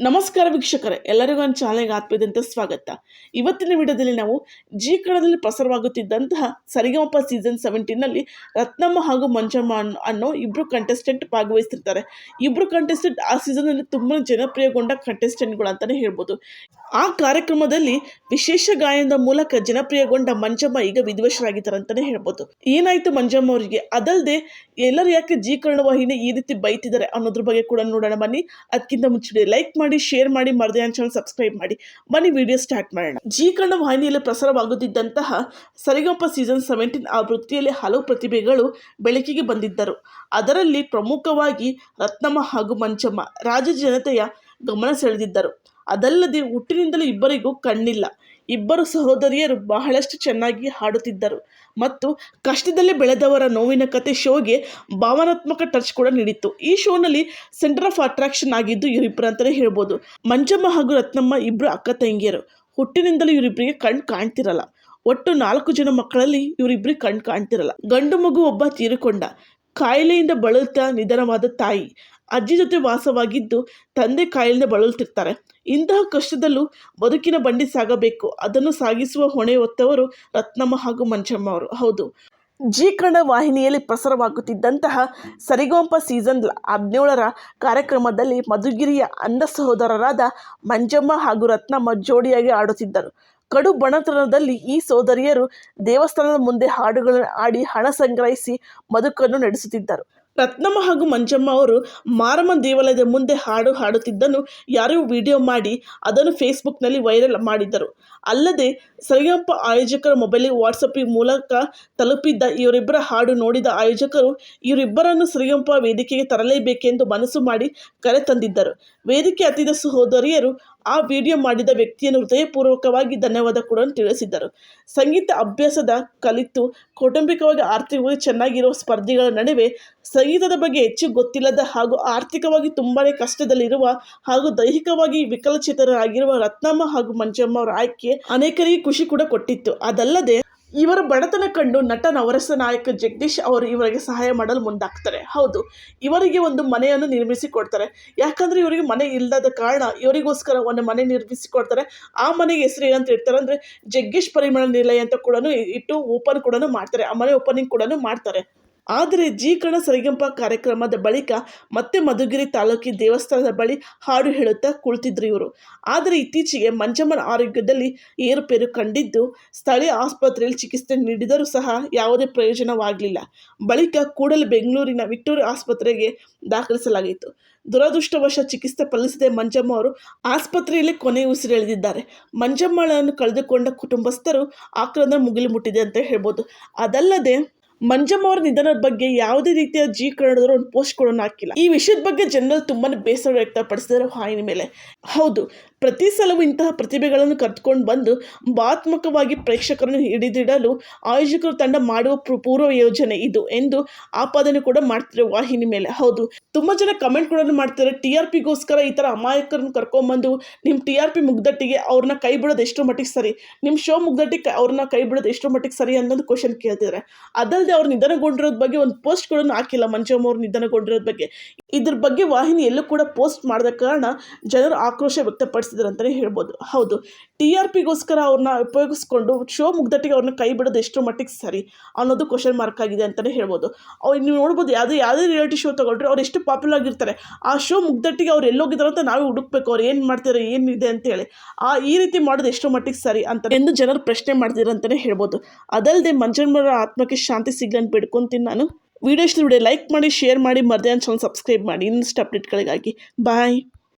ನಮಸ್ಕಾರ ವೀಕ್ಷಕರೇ, ಎಲ್ಲರಿಗೂ ಒಂದು ಚಾನಲ್ಗೆ ಆತ್ಮೀಯದಂತ ಸ್ವಾಗತ. ಇವತ್ತಿನ ವಿಡಿಯೋದಲ್ಲಿ ನಾವು ಜಿ ಕನ್ನಡದಲ್ಲಿ ಪ್ರಸಾರವಾಗುತ್ತಿದ್ದಂತಹ ಸರಿಗಮಪ ಸೀಸನ್ ಸೆವೆಂಟೀನಲ್ಲಿ ರತ್ನಮ್ಮ ಹಾಗೂ ಮಂಜಮ್ಮ ಅನ್ನೋ- ಇಬ್ಬರು ಕಂಟೆಸ್ಟೆಂಟ್ ಭಾಗವಹಿಸ್ತಿರ್ತಾರೆ. ಇಬ್ಬರು ಕಂಟೆಸ್ಟೆಂಟ್ ಆ ಸೀಸನಲ್ಲಿ ತುಂಬ ಜನಪ್ರಿಯಗೊಂಡ ಕಂಟೆಸ್ಟೆಂಟ್ಗಳು ಅಂತಲೇ ಹೇಳ್ಬೋದು. ಆ ಕಾರ್ಯಕ್ರಮದಲ್ಲಿ ವಿಶೇಷ ಗಾಯನದ ಮೂಲಕ ಜನಪ್ರಿಯಗೊಂಡ ಮಂಜಮ್ಮ ಈಗ ವಿಧಿವಶರಾಗಿದ್ದಾರೆ ಅಂತಲೇ ಹೇಳ್ಬೋದು. ಏನಾಯ್ತು ಮಂಜಮ್ಮ ಅವರಿಗೆ? ಅದಲ್ಲದೆ ಎಲ್ಲರೂ ಯಾಕೆ ಜಿ ಕನ್ನಡ ವಾಹಿನಿ ಈ ರೀತಿ ಬೈತಿದ್ದಾರೆ ಅನ್ನೋದ್ರ ಬಗ್ಗೆ ಕೂಡ ನೋಡೋಣ ಬನ್ನಿ. ಅದಕ್ಕಿಂತ ಮುಂಚೆ ಲೈಕ್ ಮಾಡಿ. ಶೇರ್ ಮಾಡಿ ಮರದೇ ಚಾನಲ್ ಸಬ್ಸ್ಕ್ರೈಬ್ ಮಾಡಿ. ಬನ್ನಿ ವಿಡಿಯೋ ಸ್ಟಾರ್ಟ್ ಮಾಡೋಣ. ಜಿ ಕನ್ನಡ ವಾಹಿನಿಯಲ್ಲಿ ಪ್ರಸಾರವಾಗುತ್ತಿದ್ದಂತಹ ಸರಿಗಪ್ಪ ಸೀಸನ್ ಸೆವೆಂಟೀನ್ ಆ ವೃತ್ತಿಯಲ್ಲಿ ಹಲವು ಪ್ರತಿಭೆಗಳು ಬೆಳಕಿಗೆ ಬಂದಿದ್ದರು. ಅದರಲ್ಲಿ ಪ್ರಮುಖವಾಗಿ ರತ್ನಮ್ಮ ಹಾಗೂ ಮಂಚಮ್ಮ ರಾಜ್ಯ ಜನತೆಯ ಗಮನ ಸೆಳೆದಿದ್ದರು. ಅದಲ್ಲದೆ ಹುಟ್ಟಿನಿಂದಲೂ ಇಬ್ಬರಿಗೂ ಕಣ್ಣಿಲ್ಲ. ಇಬ್ಬರು ಸಹೋದರಿಯರು ಬಹಳಷ್ಟು ಚೆನ್ನಾಗಿ ಹಾಡುತ್ತಿದ್ದರು ಮತ್ತು ಕಷ್ಟದಲ್ಲಿ ಬೆಳೆದವರ ನೋವಿನ ಕತೆ ಶೋಗೆ ಭಾವನಾತ್ಮಕ ಟಚ್ ಕೂಡ ನೀಡಿತ್ತು. ಈ ಶೋನಲ್ಲಿ ಸೆಂಟರ್ ಆಫ್ ಅಟ್ರಾಕ್ಷನ್ ಆಗಿದ್ದು ಇವರಿಬ್ಬರು ಅಂತಲೇ ಹೇಳ್ಬೋದು. ಮಂಜಮ್ಮ ಹಾಗೂ ರತ್ನಮ್ಮ ಇಬ್ಬರು ಅಕ್ಕ ತಂಗಿಯರು. ಹುಟ್ಟಿನಿಂದಲೂ ಇವರಿಬ್ಬರಿಗೆ ಕಣ್ಣು ಕಾಣ್ತಿರಲ್ಲ. ಒಟ್ಟು ನಾಲ್ಕು ಜನ ಮಕ್ಕಳಲ್ಲಿ ಇವರಿಬ್ಬರಿಗೆ ಕಣ್ಣು ಕಾಣ್ತಿರಲ್ಲ. ಗಂಡು ಮಗು ಒಬ್ಬ ತೀರಿಕೊಂಡ. ಕಾಯಿಲೆಯಿಂದ ಬಳಲುತ್ತಾ ನಿಧನವಾದ ತಾಯಿ. ಅಜ್ಜಿ ಜೊತೆ ವಾಸವಾಗಿದ್ದು ತಂದೆ ಕಾಯಿಲೆಯಿಂದ ಬಳಲುತ್ತಿರ್ತಾರೆ. ಇಂತಹ ಕಷ್ಟದಲ್ಲೂ ಬದುಕಿನ ಬಂಡಿ ಸಾಗಬೇಕು. ಅದನ್ನು ಸಾಗಿಸುವ ಹೊಣೆ ಹೊತ್ತವರು ರತ್ನಮ್ಮ ಹಾಗೂ ಮಂಜಮ್ಮ ಅವರು. ಹೌದು. ಜಿ ಕನ್ನಡ ವಾಹಿನಿಯಲ್ಲಿ ಪ್ರಸಾರವಾಗುತ್ತಿದ್ದಂತಹ ಸರಿಗೋಂಪ ಸೀಸನ್ ಹದಿನೇಳರ ಕಾರ್ಯಕ್ರಮದಲ್ಲಿ ಮಧುಗಿರಿಯ ಅಂಧ ಸಹೋದರರಾದ ಮಂಜಮ್ಮ ಹಾಗೂ ರತ್ನಮ್ಮ ಜೋಡಿಯಾಗಿ ಆಡುತ್ತಿದ್ದರು. ಕಡು ಬಣತನದಲ್ಲಿ ಈ ಸೋದರಿಯರು ದೇವಸ್ಥಾನದ ಮುಂದೆ ಹಾಡುಗಳನ್ನು ಆಡಿ ಹಣ ಸಂಗ್ರಹಿಸಿ ಬದುಕನ್ನು ನಡೆಸುತ್ತಿದ್ದರು. ರತ್ನಮ್ಮ ಹಾಗೂ ಮಂಜಮ್ಮ ಅವರು ಮಾರಮ್ಮ ದೇವಾಲಯದ ಮುಂದೆ ಹಾಡು ಹಾಡುತ್ತಿದ್ದನ್ನು ಯಾರೋ ವಿಡಿಯೋ ಮಾಡಿ ಅದನ್ನು ಫೇಸ್ಬುಕ್ನಲ್ಲಿ ವೈರಲ್ ಮಾಡಿದ್ದರು. ಅಲ್ಲದೆ ಸರಿಗಮಪ ಆಯೋಜಕರ ಮೊಬೈಲ್ ವಾಟ್ಸಪ್ ಮೂಲಕ ತಲುಪಿದ್ದ ಇವರಿಬ್ಬರ ಹಾಡು ನೋಡಿದ ಆಯೋಜಕರು ಇವರಿಬ್ಬರನ್ನು ಸರಿಗಮಪ ವೇದಿಕೆಗೆ ತರಲೇಬೇಕೆಂದು ಮನಸ್ಸು ಮಾಡಿ ಕರೆ ತಂದಿದ್ದರು. ವೇದಿಕೆ ಹತ್ತಿದ ಸಹೋದರಿಯರು ಆ ವಿಡಿಯೋ ಮಾಡಿದ ವ್ಯಕ್ತಿಯನ್ನು ಹೃದಯಪೂರ್ವಕವಾಗಿ ಧನ್ಯವಾದ ಕೂಡ ತಿಳಿಸಿದ್ದರು. ಸಂಗೀತ ಅಭ್ಯಾಸದ ಕಲಿತು, ಕೌಟುಂಬಿಕವಾಗಿ ಆರ್ಥಿಕವಾಗಿ ಚೆನ್ನಾಗಿರುವ ಸ್ಪರ್ಧಿಗಳ ನಡುವೆ ಸಂಗೀತದ ಬಗ್ಗೆ ಹೆಚ್ಚು ಗೊತ್ತಿಲ್ಲದ ಹಾಗೂ ಆರ್ಥಿಕವಾಗಿ ತುಂಬಾ ಕಷ್ಟದಲ್ಲಿರುವ ಹಾಗೂ ದೈಹಿಕವಾಗಿ ವಿಕಲಚೇತನರಾಗಿರುವ ರತ್ನಮ್ಮ ಹಾಗೂ ಮಂಜಮ್ಮ ಅವರ ಆಯ್ಕೆ ಅನೇಕರಿಗೆ ಖುಷಿ ಕೂಡ ಕೊಟ್ಟಿತ್ತು. ಅದಲ್ಲದೆ ಇವರ ಬಡತನ ಕಂಡು ನಟ ನವರಸ ನಾಯಕ ಜಗದೀಶ್ ಅವರು ಇವರಿಗೆ ಸಹಾಯ ಮಾಡಲು ಮುಂದಾಗ್ತಾರೆ. ಹೌದು, ಇವರಿಗೆ ಒಂದು ಮನೆಯನ್ನು ನಿರ್ಮಿಸಿ ಕೊಡ್ತಾರೆ ಯಾಕಂದ್ರೆ ಇವರಿಗೆ ಮನೆ ಇಲ್ಲದ ಕಾರಣ ಇವರಿಗೋಸ್ಕರ ಒಂದು ಮನೆ ನಿರ್ಮಿಸಿ ಕೊಡ್ತಾರೆ ಆ ಮನೆಗೆ ಹೆಸರು ಏನಂತ ಇರ್ತಾರೆ ಅಂದ್ರೆ ಜಗ್ಗೀಶ್ ಪರಿಮಳ ನಿಲಯ ಅಂತ ಕೂಡ ಇಟ್ಟು ಓಪನ್ ಕೂಡ ಮಾಡ್ತಾರೆ. ಆ ಮನೆ ಓಪನಿಂಗ್ ಕೂಡ ಮಾಡ್ತಾರೆ. ಆದರೆ ಜಿ ಕಣ ಸರಿಗಂಪ ಕಾರ್ಯಕ್ರಮದ ಬಳಿಕ ಮತ್ತೆ ಮಧುಗಿರಿ ತಾಲೂಕಿ ದೇವಸ್ಥಾನದ ಬಳಿ ಹಾಡು ಹೇಳುತ್ತಾ ಕುಳಿತಿದ್ರು ಇವರು. ಆದರೆ ಇತ್ತೀಚೆಗೆ ಮಂಜಮ್ಮನ ಆರೋಗ್ಯದಲ್ಲಿ ಏರುಪೇರು ಕಂಡಿದ್ದು ಸ್ಥಳೀಯ ಆಸ್ಪತ್ರೆಯಲ್ಲಿ ಚಿಕಿತ್ಸೆ ನೀಡಿದರೂ ಸಹ ಯಾವುದೇ ಪ್ರಯೋಜನವಾಗಲಿಲ್ಲ. ಬಳಿಕ ಕೂಡಲೇ ಬೆಂಗಳೂರಿನ ವಿಕ್ಟೋರಿಯಾ ಆಸ್ಪತ್ರೆಗೆ ದಾಖಲಿಸಲಾಗಿತ್ತು. ದುರದೃಷ್ಟವಶ ಚಿಕಿತ್ಸೆ ಫಲಿಸದೆ ಮಂಜಮ್ಮ ಅವರು ಆಸ್ಪತ್ರೆಯಲ್ಲಿ ಕೊನೆ ಉಸಿರೆಳೆದಿದ್ದಾರೆ. ಮಂಜಮ್ಮಳನ್ನು ಕಳೆದುಕೊಂಡ ಕುಟುಂಬಸ್ಥರು ಆಕ್ರಂದ ಮುಗಿಲು ಮುಟ್ಟಿದೆ ಅಂತ ಹೇಳ್ಬೋದು. ಅದಲ್ಲದೆ ಮಂಜಮ್ಮ ಅವರ ನಿಧನದ ಬಗ್ಗೆ ಯಾವುದೇ ರೀತಿಯ ಜಿ ಕನ್ನಡದವರು ಒಂದು ಪೋಸ್ಟ್ ಕೊಡೋಣ ಹಾಕಿಲ್ಲ. ಈ ವಿಷಯದ ಬಗ್ಗೆ ಜನರು ತುಂಬಾ ಬೇಸರ ವ್ಯಕ್ತಪಡಿಸಿದ್ದಾರೆ ಹಾಯಿನ ಮೇಲೆ. ಹೌದು ಪ್ರತಿ ಸಲವೂ ಇಂತಹ ಪ್ರತಿಭೆಗಳನ್ನು ಕರೆದುಕೊಂಡು ಬಂದು ಭಾತ್ಮಕವಾಗಿ ಪ್ರೇಕ್ಷಕರನ್ನು ಹಿಡಿದಿಡಲು ಆಯೋಜಕರು ತಂಡ ಮಾಡುವ ಪೂರ್ವ ಯೋಜನೆ ಇದು ಎಂದು ಆಪಾದನೆ ಕೂಡ ಮಾಡ್ತಾರೆ ವಾಹಿನಿ ಮೇಲೆ. ಹೌದು, ತುಂಬ ಜನ ಕಮೆಂಟ್ ಕೂಡ ಮಾಡ್ತಾರೆ ಟಿ ಆರ್ ಪಿಗೋಸ್ಕರ ಈ ಥರ ಅಮಾಯಕರನ್ನು ಕರ್ಕೊಂಬಂದು ನಿಮ್ಮ ಟಿ ಆರ್ ಪಿ ಮುಗ್ದಟ್ಟಿಗೆ ಅವ್ರನ್ನ ಕೈ ಬಿಡೋದು ಎಷ್ಟೋ ಮಟ್ಟಿಗೆ ಸರಿ ನಿಮ್ಮ ಶೋ ಮುಗ್ದಟ್ಟಿಗೆ ಅವ್ರನ್ನ ಕೈ ಬಿಡೋದು ಎಷ್ಟೋ ಮಟ್ಟಿಗೆ ಸರಿ ಅನ್ನೋದು ಕ್ವಶನ್ ಕೇಳ್ತಿದ್ದಾರೆ. ಅದಲ್ಲದೆ ಅವ್ರು ನಿಧನಗೊಂಡಿರೋದ್ ಬಗ್ಗೆ ಒಂದು ಪೋಸ್ಟ್ ಕೂಡ ಹಾಕಿಲ್ಲ ಮಂಜಮ್ಮ ಅವ್ರು ನಿಧನಗೊಂಡಿರೋದ್ ಬಗ್ಗೆ. ಇದ್ರ ಬಗ್ಗೆ ವಾಹಿನಿ ಎಲ್ಲೂ ಕೂಡ ಪೋಸ್ಟ್ ಮಾಡದ ಕಾರಣ ಜನರು ಆಕ್ರೋಶ ವ್ಯಕ್ತಪಡಿಸಿದ್ರು ಅಂತಲೇ ಹೇಳ್ಬೋದು. ಹೌದು, ಟಿ ಆರ್ ಪಿಗೋಸ್ಕರ ಅವ್ರನ್ನ ಉಪಯೋಗಿಸ್ಕೊಂಡು ಶೋ ಮುಗ್ದಟ್ಟಿಗೆ ಅವ್ರನ್ನ ಕೈ ಬಿಡೋದು ಎಷ್ಟು ಮಟ್ಟಿಗೆ ಸರಿ ಅನ್ನೋದು ಕ್ವಶನ್ ಮಾರ್ಕ್ ಆಗಿದೆ ಅಂತಲೇ ಹೇಳ್ಬೋದು. ಅವ್ರು ನೀವು ನೋಡ್ಬೋದು ಯಾವುದೇ ಯಾವುದೇ ರಿಯಾಲಿಟಿ ಶೋ ತಗೊಂಡ್ರೆ ಅವ್ರು ಎಷ್ಟು ಪಾಪ್ಯುಲರ್ ಆಗಿರ್ತಾರೆ. ಆ ಶೋ ಮುಗ್ದಟ್ಟಿಗೆ ಅವ್ರು ಎಲ್ಲೋಗಿದ್ದಾರೆ ಅಂತ ನಾವೇ ಹುಡುಕ್ಬೇಕು, ಅವ್ರು ಏನು ಮಾಡ್ತಾರೆ ಏನಿದೆ ಅಂತೇಳಿ ಆ, ಈ ರೀತಿ ಮಾಡೋದು ಎಷ್ಟು ಮಟ್ಟಿಗೆ ಸರಿ ಅಂತ ಎಂದು ಜನರು ಪ್ರಶ್ನೆ ಮಾಡ್ತೀರ ಅಂತಲೇ ಹೇಳ್ಬೋದು. ಅದಲ್ಲದೆ ಮಂಜನ್ಮರ ಆತ್ಮಕ್ಕೆ ಶಾಂತಿ ಸಿಗಲಿ ಅಂತ ಬಿಡ್ಕೊತೀನಿ ನಾನು. ವಿಡಿಯೋ ಇಷ್ಟ ವಿಡಿಯೋ ಲೈಕ್ ಮಾಡಿ ಶೇರ್ ಮಾಡಿ, ಮರ್ದೇ ಚಾನಲ್ ಸಬ್ಸ್ಕ್ರೈಬ್ ಮಾಡಿ. ಇನ್ನಷ್ಟು ಅಪ್ಡೇಟ್ಗಳಿಗಾಗಿ ಬಾಯ್